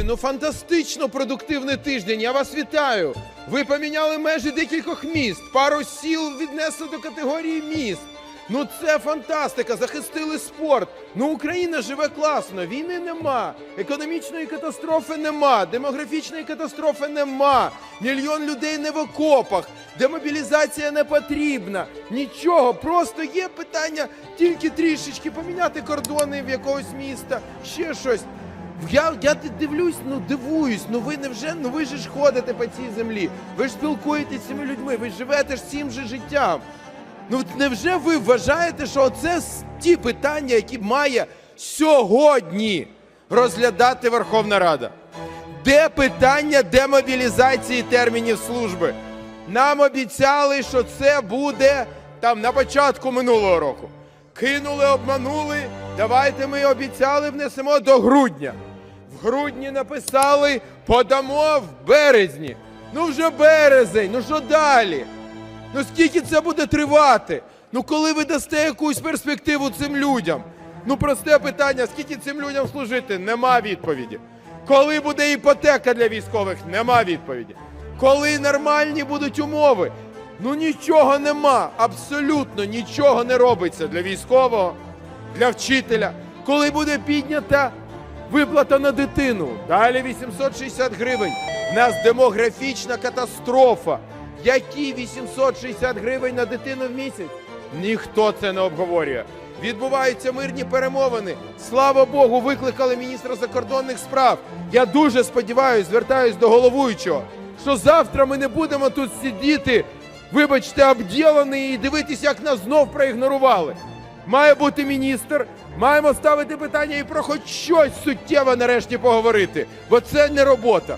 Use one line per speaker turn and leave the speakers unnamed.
Друзі, ну фантастично продуктивний тиждень. Я вас вітаю. Ви поміняли межі декількох міст, пару сіл віднесли до категорії міст. Ну це фантастика, захистили спорт. Ну Україна живе класно, війни нема, економічної катастрофи нема, демографічної катастрофи нема, мільйон людей не в окопах, демобілізація не потрібна. Нічого, просто є питання тільки трішечки поміняти кордони в якогось міста, ще щось. Я, я дивлюсь, ну дивуюсь, ну ви невже, ну ви ж ходите по цій землі, ви ж спілкуєтесь з цими людьми, ви живете ж цим же життям. Ну невже ви вважаєте, що це ті питання, які має сьогодні розглядати Верховна Рада? Де питання демобілізації термінів служби? Нам обіцяли, що це буде там на початку минулого року. Кинули, обманули. Давайте ми обіцяли внесемо до грудня. Грудні написали, подамо в березні. Ну вже березень, ну що далі? Ну скільки це буде тривати? Ну коли ви дасте якусь перспективу цим людям? Ну просте питання, скільки цим людям служити? Нема відповіді. Коли буде іпотека для військових? Нема відповіді. Коли нормальні будуть умови? Ну нічого нема, абсолютно нічого не робиться для військового, для вчителя. Коли буде піднята виплата на дитину, далі 860 гривень. У нас демографічна катастрофа. Які 860 гривень на дитину в місяць? Ніхто це не обговорює. Відбуваються мирні перемовини. Слава Богу, викликали міністра закордонних справ. Я дуже сподіваюся, звертаюсь до головуючого, що завтра ми не будемо тут сидіти, вибачте, обділані і дивитися, як нас знов проігнорували. Має бути міністр, маємо ставити питання і про хоч щось суттєво нарешті поговорити, бо це не робота.